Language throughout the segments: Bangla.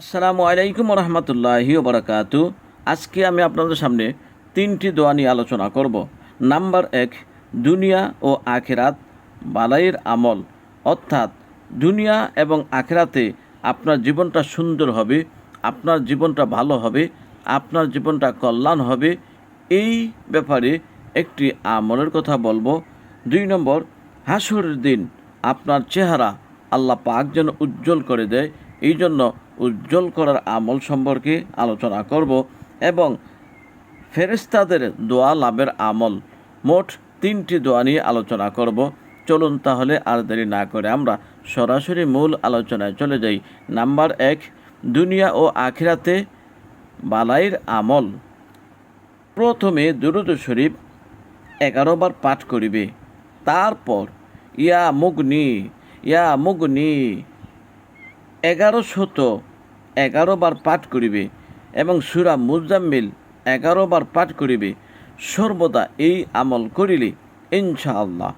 আসসালামু আলাইকুম রহমতুল্লাহি বারাকাতু আজকে আমি আপনাদের সামনে তিনটি দোয়া নিয়ে আলোচনা করব। নাম্বার এক, দুনিয়া ও আখেরাত বালাইয়ের আমল। অর্থাৎ দুনিয়া এবং আখেরাতে আপনার জীবনটা সুন্দর হবে, আপনার জীবনটা ভালো হবে, আপনার জীবনটা কল্যাণ হবে। এই ব্যাপারে একটি আমলের কথা বলব। দুই নম্বর, হাসুরের দিন আপনার চেহারা আল্লাহ পাক যেন উজ্জ্বল করে দেয়। এই জন্য উজ্জ্বল করার আমল সম্পর্কে আলোচনা করব এবং ফেরেস্তাদের দোয়া লাভের আমল মোট তিনটি দোয়া নিয়ে আলোচনা করব। চলুন তাহলে আর দেরি না করে আমরা সরাসরি মূল আলোচনায় চলে যাই। নাম্বার এক, দুনিয়া ও আখিরাতে বালাইর আমল। প্রথমে দুরুদ শরীফ এগারো বার পাঠ করিবে। তারপর, ইয়া মুগনি ইয়া মুগনি এগারো শত এগারো বার পাঠ করিবে এবং সুরা মুজাম্মিল এগারো বার পাঠ করিবে, সর্বদা এই আমল করিলে ইনশাআল্লাহ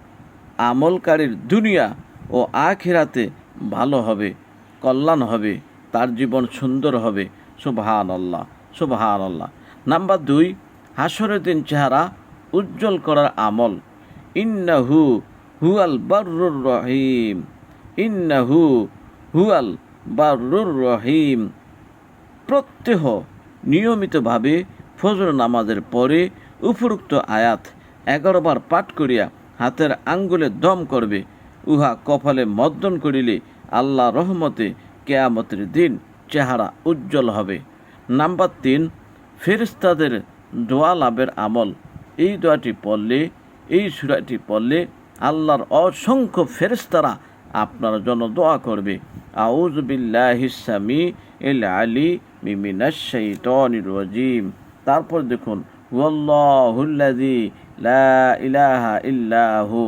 আমলকারীর দুনিয়া ও আখিরাতে ভালো হবে, কল্যাণ হবে, তার জীবন সুন্দর হবে। সুবহান আল্লাহ সুবহান আল্লাহ নাম্বার দুই, হাসরের দিন চেহারা উজ্জ্বল করার আমল। ইন্নাহু হুয়াল বারুর রহিম। ইন্নাহু হুয়াল বারুর রহিম প্রত্যহ নিয়মিতভাবে ফজর নামাজের পরে উপরুক্ত আয়াত এগারো বার পাঠ করিয়া হাতের আঙ্গুলে দম করবে। উহা কপালে মদ্দন করিলে আল্লাহ রহমতে কেয়ামতের দিন চেহারা উজ্জ্বল হবে। নাম্বার তিন ফেরিস্তাদের দোয়া লাভের আমল। এই দোয়াটি পড়লে, এই সুরাটি পড়লে আল্লাহর অসংখ্য ফেরেস্তারা আপনার জন্য দোয়া করবে। আউজ বিল্লাহিসামি এল আলী মিমিনাশ শাইতানির রাজিম। তারপর দেখুন ওয়াল্লাহুল্লাযী লা ইলাহা ইল্লাহু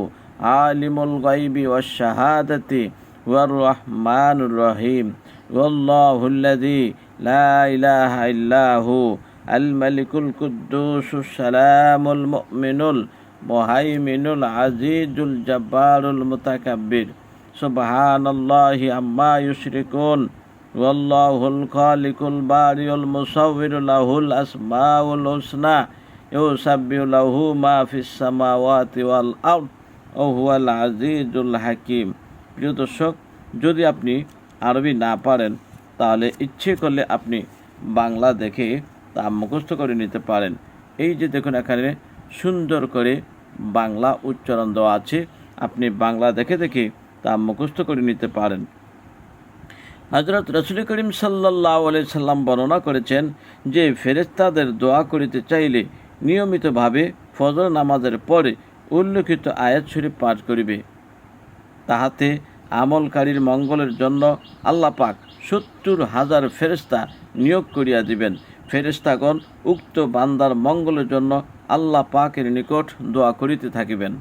আলিমুল গায়বি ওয়াশ শাহাদাতি ওয়ার রহমানুর রহিম। ওয়াল্লাহুল্লাযী লা ইলাহা ইল্লাহু আল মালিকুল কুদ্দুসুস সালামুল মুমিনুল, মুহাইমিনুল আজিজুল জব্বারুল মুতাকাব্বির। সুবহানাল্লাহি আম্মা ইউশরিকুন। ওয়াল্লাহুল খালিকুল বারিউল মুসাউবির লাহুল আসমাউল হুসনা। ইউসাব্বিহু লাহু মা ফিস সামাওয়াতি ওয়াল আরদ। ও হুয়াল আজিজুল হাকিম। প্রিয় দর্শক, যদি আপনি আরবি না পারেন, তাহলে ইচ্ছে করলে আপনি বাংলা দেখে তা মুখস্থ করে নিতে পারেন। এই যে দেখুন, এখানে সুন্দর করে বাংলা উচ্চারণ দেওয়া আছে। আপনি বাংলা দেখে দেখে তা মুখস্থ করে নিতে পারেন। হজরত রসুল করিম সাল্লাহ সাল্লাম বর্ণনা করেছেন যে ফেরেস্তাদের দোয়া করিতে চাইলে নিয়মিতভাবে ফজর নামাজের পরে উল্লেখিত আয়াত শরীফ পাঠ করিবে। তাহাতে আমলকারীর মঙ্গলের জন্য আল্লাহ পাক সত্তর হাজার ফেরেস্তা নিয়োগ করিয়া দিবেন। ফেরেস্তাগণ উক্ত বান্দার মঙ্গলের জন্য আল্লাহ পাকের নিকট দোয়া করিতে থাকিবেন।